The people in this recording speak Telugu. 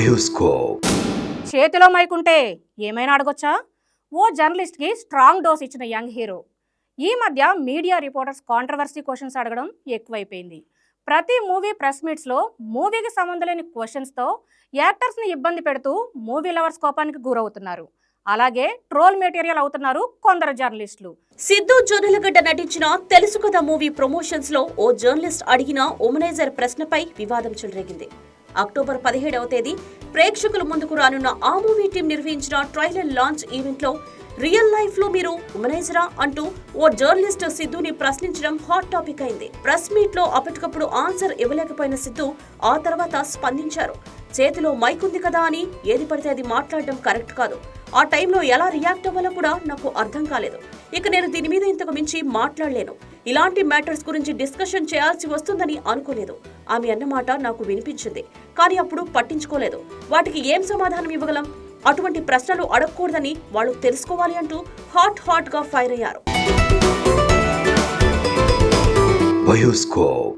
బయోస్కోప్. చేతిలో మైకుంటే ఏమైనా అడగొచ్చా? ఓ జర్నలిస్ట్కి స్ట్రాంగ్ డోస్ ఇచ్చిన యంగ్ హీరో. ఈ మధ్య మీడియా రిపోర్టర్స్ కాంట్రవర్సీ క్వశ్చన్స్ అడగడం ఎక్కువైపోయింది. ప్రతి మూవీ ప్రెస్ మీట్స్లో మూవీకి సంబంధం లేని క్వశ్చన్స్తో యాక్టర్స్ని ఇబ్బంది పెడుతూ మూవీ లవర్స్ కోపానికి గురవుతున్నారు. అలాగే ట్రోల్ మెటీరియల్ అవుతున్నారు కొందరు జర్నలిస్టులు. సిద్ధు జొన్నలగడ్డ నటించిన తెలుసు కదా మూవీ ప్రమోషన్స్లో ఓ జర్నలిస్ట్ అడిగిన ఉమనైజర్ ప్రశ్నపై వివాదం చెలరేగింది. అక్టోబర్ పదిహేడవ తేదీ ప్రేక్షకుల ముందుకు రానున్న ఆ మూవీ టీం నిర్వహించిన ట్రైలర్ లాంచ్ ఈవెంట్లో రియల్ లైఫ్లో మీరు ఉమనైజరా అంటూ ఓ జర్నలిస్ట్ సిద్ధుని ప్రశ్నించడం హాట్ టాపిక్ అయింది. ప్రెస్ మీట్లో అప్పటికప్పుడు ఆన్సర్ ఇవ్వలేకపోయిన సిద్ధు ఆ తర్వాత స్పందించారు. చేతిలో మైక్ ఉంది కదా అని ఏది పడితే అది మాట్లాడడం కరెక్ట్ కాదు. ఆ టైంలో ఎలా రియాక్ట్ అవ్వాలో కూడా నాకు అర్థం కాలేదు. ఇక నేను దీని మీద ఇంతకు మించి మాట్లాడలేను. ఇలాంటి మ్యాటర్స్ గురించి డిస్కషన్ చేయాల్సి వస్తుందని అనుకోలేదు. ఆమె అన్నమాట నాకు వినిపించింది. కానీ అప్పుడు పట్టించుకోలేదు. వాటికి ఏం సమాధానం ఇవ్వగలం? అటువంటి ప్రశ్నలు అడగకూడదని వాళ్ళు తెలుసుకోవాలి అంటూ హాట్ హాట్గా ఫైర్ అయ్యారు. బయోస్కోప్